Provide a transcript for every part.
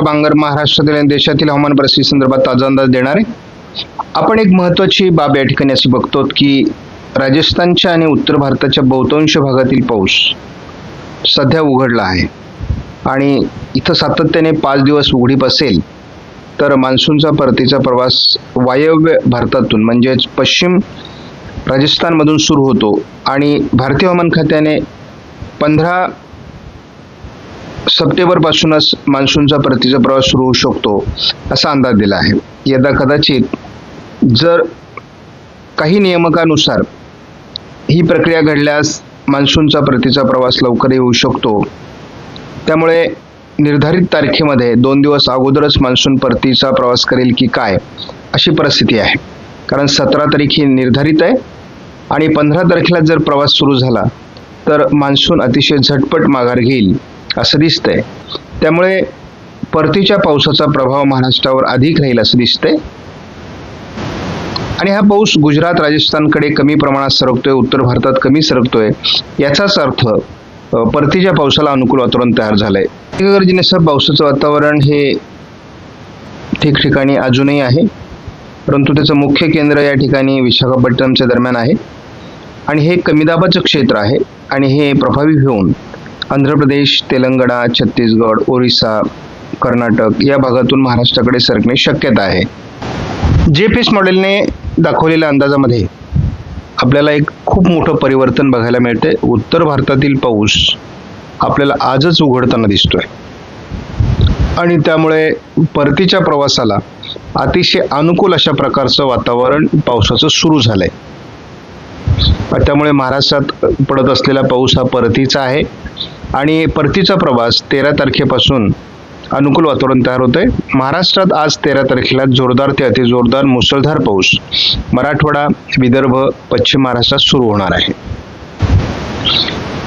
बांगर महाराष्ट्रातील आणि देशातील हवामान परिस्थिती संदर्भात ताजा अंदाज देणार. आहे आपण एक महत्वाची बाब या ठिकाणी अशी बघतो की राजस्थानच्या आणि उत्तर भारताच्या बहुतांश भागातील पाऊस सध्या उघडला आहे. आणि इथं सातत्याने पाच दिवस उघडीप असेल तर मान्सूनचा परतीचा प्रवास वायव्य भारतातून म्हणजेच पश्चिम राजस्थानमधून सुरू होतो. आणि भारतीय हवामान खात्याने पंधरा सप्टेंबरपासूनच मान्सूनचा परतीचा प्रवास सुरू होऊ शकतो असा अंदाज दिला आहे. यदा कदाचित जर काही नियमकानुसार ही प्रक्रिया घडल्यास मान्सूनचा परतीचा प्रवास लवकर येऊ शकतो. त्यामुळे निर्धारित तारखेमध्ये दोन दिवस अगोदरच मान्सून परतीचा प्रवास करेल की काय अशी परिस्थिती आहे. कारण सतरा तारीख ही निर्धारित आहे आणि पंधरा तारखेला जर प्रवास सुरू झाला तर मान्सून अतिशय झटपट माघार घेईल. असं दिसतंय. त्यामुळे परतीच्या पावसाचा प्रभाव महाराष्ट्रावर अधिक राहील असं दिसतंय. आणि हा पाऊस गुजरात राजस्थानकडे कमी प्रमाणात सरकतोय उत्तर भारतात कमी सरकतोय याचाच अर्थ परतीच्या पावसाला अनुकूल वातावरण तयार झालंय. गरजेनुसार पावसाचं वातावरण हे ठिकठिकाणी अजूनही आहे परंतु त्याचं मुख्य केंद्र या ठिकाणी विशाखापट्टणमच्या दरम्यान आहे. आणि हे कमी दाबाचं क्षेत्र आहे आणि हे प्रभावी होऊन आंध्र प्रदेश तेलंगणा छत्तीसगड ओरिसा कर्नाटक या भागातून महाराष्ट्राकडे सरकणे शक्यता आहे. जे पी एस मॉडेलने दाखवलेल्या अंदाजामध्ये आपल्याला एक खूप मोठं परिवर्तन बघायला मिळते उत्तर भारतातील पाऊस आपल्याला आजच उघडताना दिसतोय. आणि त्यामुळे परतीच्या प्रवासाला अतिशय अनुकूल अशा प्रकारचं वातावरण पावसाचं सुरू झालंय. त्यामुळे महाराष्ट्रात पडत असलेला पाऊस हा परतीचा आहे. आणि परतीचा प्रवास तेरा तारखेपासून अनुकूल वातावरण तयार होतंय. महाराष्ट्रात आज तेरा तारखेला जोरदार ते अतिजोरदार मुसळधार पाऊस. मराठवाडा विदर्भ पश्चिम महाराष्ट्रात सुरू होणार आहे.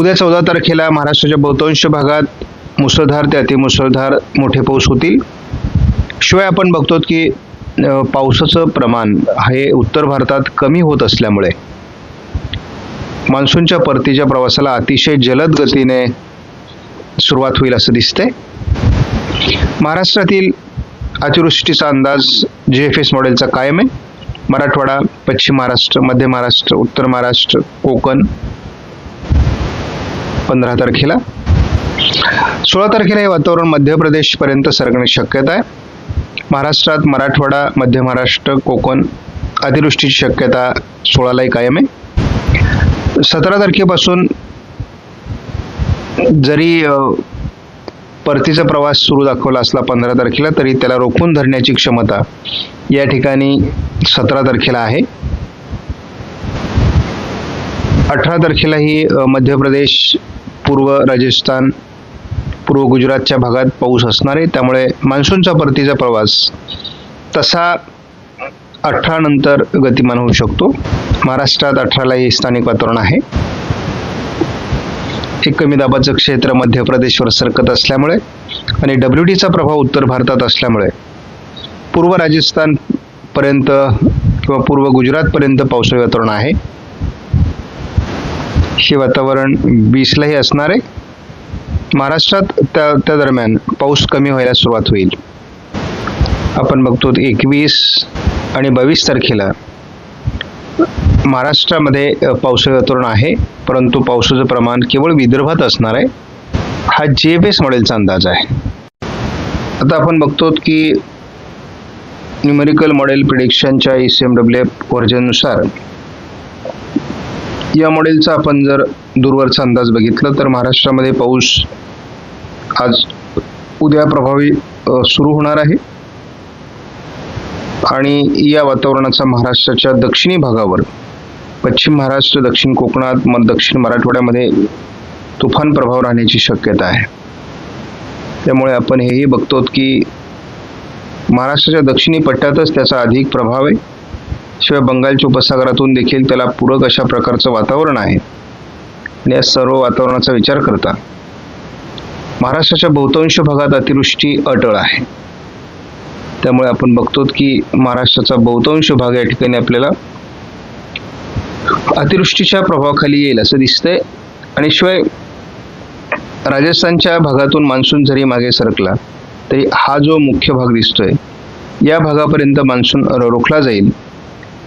उद्या चौदा तारखेला महाराष्ट्राच्या बहुतांश भागात मुसळधार ते अतिमुसळधार मोठे पाऊस होतील. शिवाय आपण बघतो की पावसाचं प्रमाण हे उत्तर भारतात कमी होत असल्यामुळे मान्सूनच्या परतीच्या प्रवासाला अतिशय जलद गतीने सुरुवात होईल असं दिसतंय. महाराष्ट्रातील अतिवृष्टीचा अंदाज जे एफ एस मॉडेलचा कायम आहे. मराठवाडा पश्चिम महाराष्ट्र मध्य महाराष्ट्र उत्तर महाराष्ट्र कोकण पंधरा तारखेला. सोळा तारखेला हे वातावरण मध्य प्रदेशपर्यंत सरकण्याची शक्यता आहे. महाराष्ट्रात मराठवाडा मध्य महाराष्ट्र कोकण अतिवृष्टीची शक्यता सोळालाही कायम आहे. सतरा तारखेपासून जरी परतीचा प्रवास सुरू दाखवला असला पंधरा तारखेला तरी त्याला रोखून धरण्याची क्षमता या ठिकाणी सतरा तारखेला आहे. अठरा तारखेला ही मध्य प्रदेश पूर्व राजस्थान पूर्व गुजरातच्या भागात पाऊस असणार आहे. त्यामुळे मान्सूनचा परतीचा प्रवास तसा अठरा नंतर गतिमान होऊ शकतो. महाराष्ट्रात अठरालाही स्थानिक वातावरण आहे. हे कमी दाबाचं क्षेत्र मध्य प्रदेशवर सरकत असल्यामुळे आणि डब्ल्यू डीचा प्रभाव उत्तर भारतात असल्यामुळे पूर्व राजस्थान पर्यंत किंवा पूर्व गुजरातपर्यंत पावसाळी वातावरण आहे. हे वातावरण बीसलाही असणार आहे. महाराष्ट्रात त्या त्या दरम्यान पाऊस कमी व्हायला सुरुवात होईल. आपण बघतो एकवीस आणि बावीस तारखेला महाराष्ट्रामध्ये पावसाळी वातावरण आहे परंतु पावसाचं प्रमाण केवळ विदर्भात असणार आहे. हा जे बेस मॉडेलचा अंदाज आहे. आता आपण बघतो की numerical model प्रिडिक्शनच्या E C M W F वर्जननुसार या मॉडेलचा आपण जर दूरवरचा अंदाज बघितला तर महाराष्ट्रामध्ये पाऊस आज उद्या प्रभावी सुरू होणार आहे. आणि या वातावरणाचा महाराष्ट्राच्या दक्षिणी भागावर पश्चिम महाराष्ट्र दक्षिण कोकणात मग दक्षिण मराठवाड्यामध्ये तुफान प्रभाव राहण्याची शक्यता आहे. त्यामुळे आपण हेही बघतो की महाराष्ट्राच्या दक्षिणी पट्ट्यातच त्याचा अधिक प्रभाव आहे. शिवाय बंगालच्या उपसागरातून देखील त्याला पूरक अशा प्रकारचं वातावरण आहे. आणि या सर्व वातावरणाचा विचार करता महाराष्ट्राच्या बहुतांश भागात अतिवृष्टी अटळ आहे. त्यामुळे आपण बघतो की महाराष्ट्राचा बहुतांश भाग या ठिकाणी आपल्याला अतिवृष्टीच्या प्रभावाखाली येईल असं दिसतंय. आणि शिवाय राजस्थानच्या भागातून मान्सून जरी मागे सरकला तरी हा जो मुख्य भाग दिसतोय या भागापर्यंत मान्सून रोखला जाईल.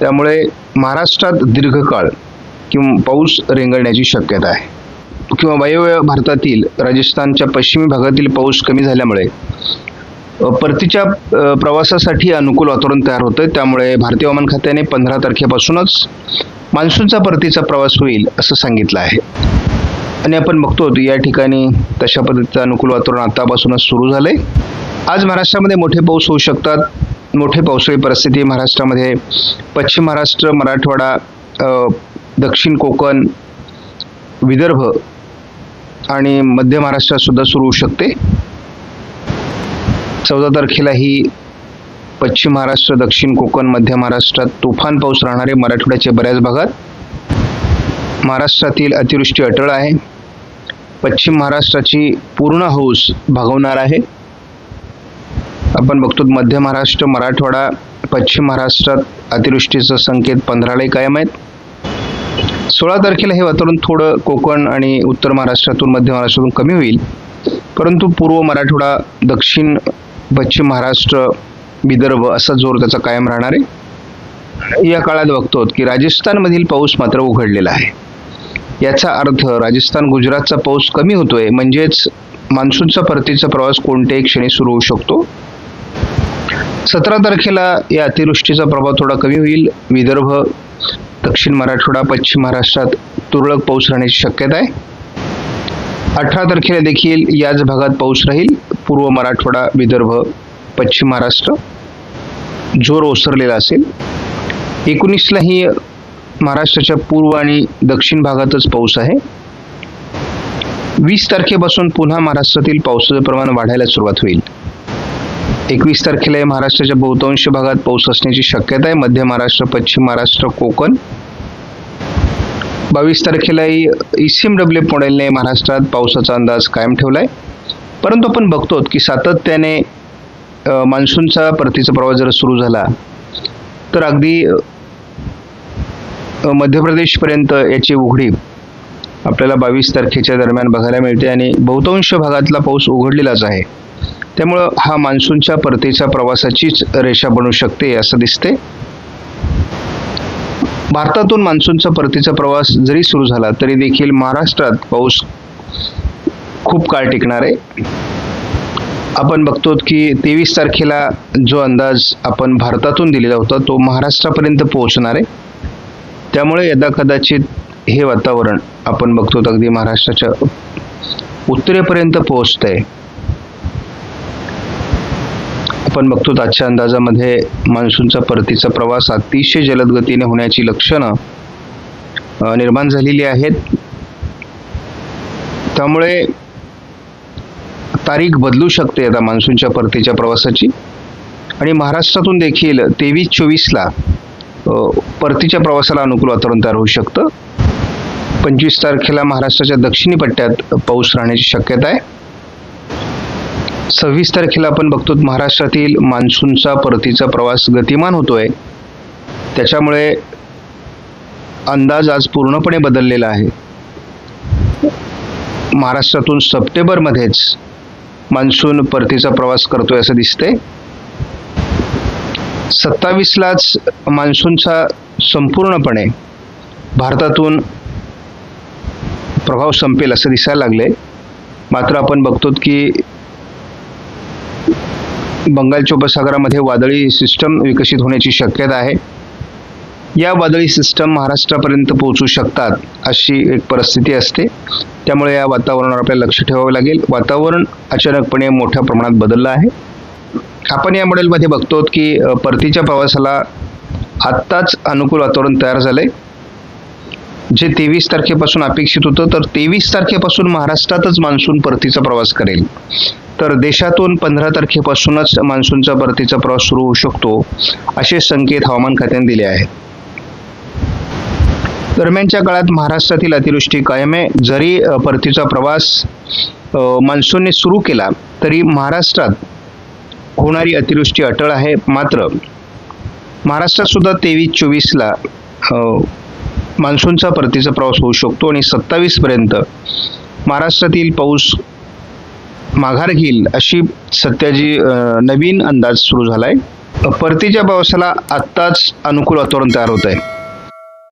त्यामुळे महाराष्ट्रात दीर्घकाळ किंवा पाऊस रेंगाळण्याची शक्यता आहे. किंवा वायव्य भारतातील राजस्थानच्या पश्चिमी भागातील पाऊस कमी झाल्यामुळे परतीच्या प्रवासासाठी अनुकूल वातावरण तयार होतं त्यामुळे भारतीय हवामान खात्याने पंधरा तारखेपासूनच मान्सूनचा परतीचा प्रवास होईल असं सांगितलं आहे. आणि आपण बघतो या ठिकाणी तशा पद्धतीचं अनुकूल वातावरण आतापासूनच सुरू झालं आहे आज महाराष्ट्रामध्ये मोठे पाऊस होऊ शकतात. मोठे पावसाळी परिस्थिती महाराष्ट्रामध्ये. पश्चिम महाराष्ट्र मराठवाडा दक्षिण कोकण विदर्भ आणि मध्य महाराष्ट्रात सुद्धा सुरू होऊ शकते. चौदा तारखेला ही पश्चिम महाराष्ट्र दक्षिण कोकण मध्य महाराष्ट्रात तुफान पाऊस राहणारे मराठवाड्याच्या बऱ्याच भागात महाराष्ट्रातील अतिवृष्टी अटळ आहे. पश्चिम महाराष्ट्राची पूर्ण हौस भागवणार आहे. आपण बघतो मध्य महाराष्ट्र मराठवाडा पश्चिम महाराष्ट्रात अतिवृष्टीचं संकेत पंधरालाही कायम आहेत. सोळा तारखेला हे वातावरण थोडं कोकण आणि उत्तर महाराष्ट्रातून मध्य महाराष्ट्रातून कमी होईल. परंतु पूर्व मराठवाडा दक्षिण पश्चिम महाराष्ट्र विदर्भ असा जोर त्याचा कायम राहणार आहे. या काळात बघतो की राजस्थानमधील पाऊस मात्र उघडलेला आहे. याचा अर्थ राजस्थान गुजरातचा पाऊस कमी होतोय म्हणजेच मान्सूनचा परतीचा प्रवास कोणत्याही क्षणी सुरू होऊ शकतो. सतरा तारखेला या अतिवृष्टीचा प्रभाव थोडा कमी होईल. विदर्भ दक्षिण मराठवाडा पश्चिम महाराष्ट्रात तुरळक पाऊस राहण्याची शक्यता आहे. अठरा तारखेला देखील याच भागात पाऊस राहील. पूर्व मराठवाडा विदर्भ पश्चिम महाराष्ट्र जोर ओसरलेला असेल. एकोणीसलाही महाराष्ट्राच्या पूर्व आणि दक्षिण भागातच पाऊस आहे. वीस तारखेपासून पुन्हा महाराष्ट्रातील पावसाचं प्रमाण वाढायला सुरुवात होईल. एकवीस तारखेला महाराष्ट्राच्या बहुतांश भागात पाऊस असण्याची शक्यता आहे. मध्य महाराष्ट्र पश्चिम महाराष्ट्र कोकण. बावीस तारखेलाही ई सी एम डब्ल्यू मॉडेलने महाराष्ट्रात पावसाचा अंदाज कायम ठेवलाय. परंतु आपण बघतो की सातत्याने मान्सूनचा परतीचा प्रवास जर सुरू झाला तर अगदी मध्य प्रदेशपर्यंत याची उघडी आपल्याला बावीस तारखेच्या दरम्यान बघायला मिळते आणि बहुतांश भागातला पाऊस उघडलेलाच आहे. त्यामुळं हा मान्सूनच्या परतीच्या प्रवासाचीच रेषा बनू शकते असं दिसते. भारतातून मान्सूनचा परतीचा प्रवास जरी सुरू झाला तरी देखील महाराष्ट्रात पाऊस खूप काळ टिकणार आहे. आपण बघतो की तेवीस तारखेला जो अंदाज आपण भारतातून दिलेला होता तो महाराष्ट्रापर्यंत पोहोचणार आहे. त्यामुळे यदा कदाचित हे वातावरण आपण बघतो अगदी महाराष्ट्राच्या उत्तरेपर्यंत पोहोचत आहे आपण बघतो आजच्या अंदाजामध्ये मान्सूनचा परतीचा प्रवास अतिशय जलद गतीने होण्याची लक्षणं निर्माण झालेली आहेत. त्यामुळे तारीख बदलू शकते आता मान्सूनच्या परतीच्या प्रवासाची. आणि महाराष्ट्रातून देखील तेवीस चोवीसला परतीच्या प्रवासाला अनुकूल वातावरण तयार होऊ शकतं. पंचवीस तारखेला महाराष्ट्राच्या दक्षिणी पट्ट्यात पाऊस राहण्याची शक्यता आहे. सव्वीस तारखेला आपण बघतो महाराष्ट्रातील मान्सूनचा परतीचा प्रवास गतिमान होतोय. त्याच्यामुळे अंदाज आज पूर्णपणे बदललेला आहे. महाराष्ट्रातून सप्टेंबरमध्येच मान्सून परतीचा प्रवास करतोय असं दिसतंय. सत्तावीसलाच मान्सूनचा संपूर्णपणे भारतातून प्रभाव संपेल असं दिसायला लागले मात्र आपण बघतो की बंगालच्या उपसागरामध्ये वादळी सिस्टम विकसित होण्याची शक्यता आहे. या वादळी सिस्टम महाराष्ट्रापर्यंत पोहोचू शकतात अशी एक परिस्थिती असते. त्यामुळे या वातावरणावर आपल्याला लक्ष ठेवावं लागेल. वातावरण अचानकपणे मोठ्या प्रमाणात बदललं आहे. आपण या मॉडेलमध्ये बघतो की परतीच्या प्रवासाला आत्ताच अनुकूल वातावरण तयार झालं आहे जे तेवीस तारखेपासून अपेक्षित होतं तर तेवीस तारखेपासून महाराष्ट्रातच मान्सून परतीचा प्रवास करेल. तर देशातून पंधरा तारखेपासूनच मान्सूनचा परतीचा प्रवास सुरू होऊ शकतो असे संकेत हवामान खात्याने दिले आहेत. दरम्यानच्या काळात महाराष्ट्रातील अतिवृष्टी कायम. आहे जरी परतीचा प्रवास मान्सूनने सुरू केला तरी महाराष्ट्रात होणारी अतिवृष्टी अटळ आहे. मात्र महाराष्ट्रात सुद्धा तेवीस चोवीसला मान्सूनचा परतीचा प्रवास होऊ शकतो आणि सत्तावीसपर्यंत महाराष्ट्रातील पाऊस माघार घेईल अशी सध्याची नवीन अंदाज सुरू झाला आहे परतीच्या पावसाला आत्ताच अनुकूल वातावरण तयार होत आहे